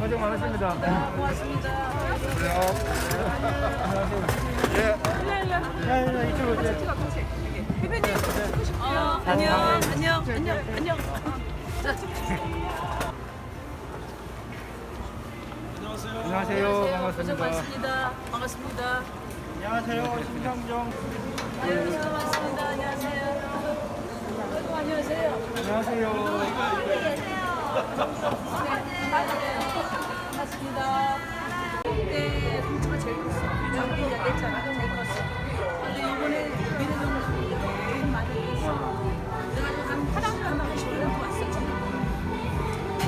고생 많으십니다. 고맙습니다. 야, 야, 이쪽으로 오세요. 대표님, 어, 안녕, 안녕, 안녕, 안녕. 자, 안녕하세요. 고생 반갑습니다. 많습니다. 반갑습니다. 안녕하세요. 심상정. 네, 고생 많습니다. 안녕하세요. 아이고, 안녕하세요. 안녕하세요. 반갑습니다. 네, 동치가 제일 컸어. 장비 얘기했잖아. 제일 컸어. 근데 이번에 미래정신이 제일 많이 했어. 내가 한 화장 만나고 왔어, 지금.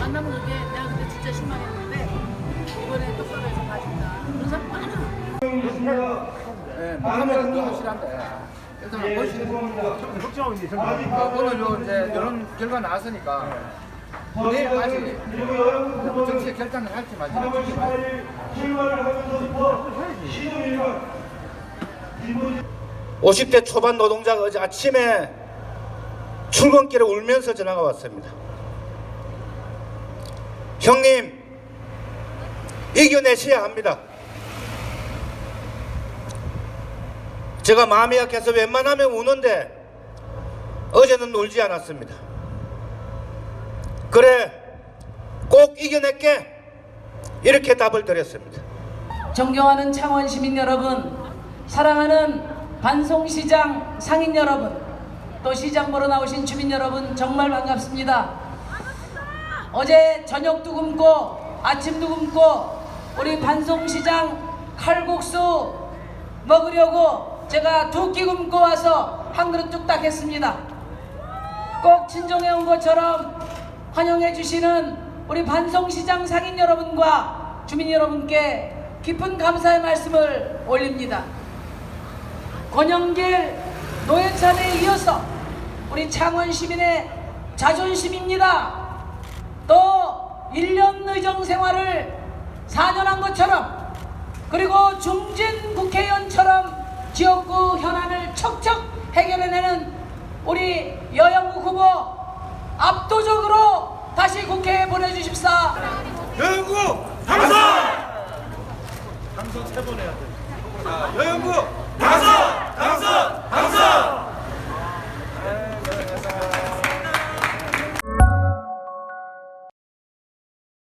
만나면 그게 내가 근데 진짜 실망했는데 이번에 똑바로 해서 봐준다. 그런 사람 많아. 네, 더 확실한데 일단 보시는 걱정하고 있는데, 어, 오늘 요 이제 이런 결과 나왔으니까 내일까지 뭐 정치의 결단을 할지 말지 정치 말지 50대 초반 노동자가 어제 아침에 출근길에 울면서 전화가 왔습니다. 형님, 이겨내셔야 합니다. 제가 마음이 약해서 웬만하면 우는데 어제는 울지 않았습니다. 그래, 꼭 이겨낼게. 이렇게 답을 드렸습니다. 존경하는 창원 시민 여러분, 사랑하는 반송시장 상인 여러분, 또 시장 보러 나오신 주민 여러분 정말 반갑습니다. 어제 저녁도 굶고 아침도 굶고 우리 반송시장 칼국수 먹으려고 제가 두 끼 굶고 와서 한 그릇 뚝딱 했습니다. 꼭 친정에 온 것처럼 환영해 주시는 우리 반송시장 상인 여러분과 주민 여러분께 깊은 감사의 말씀을 올립니다. 권영길 노회찬에 이어서 우리 창원 시민의 자존심입니다. 또 1년 의정 생활을 4년 한 것처럼 그리고 중진 국회의원처럼 지역구 현안을 척척 해결해내는 우리 여영국 후보 압도적으로 다시 국회에 보내주십사. 여영구 당선! 당선 세 번 해야 돼. 자, 여영구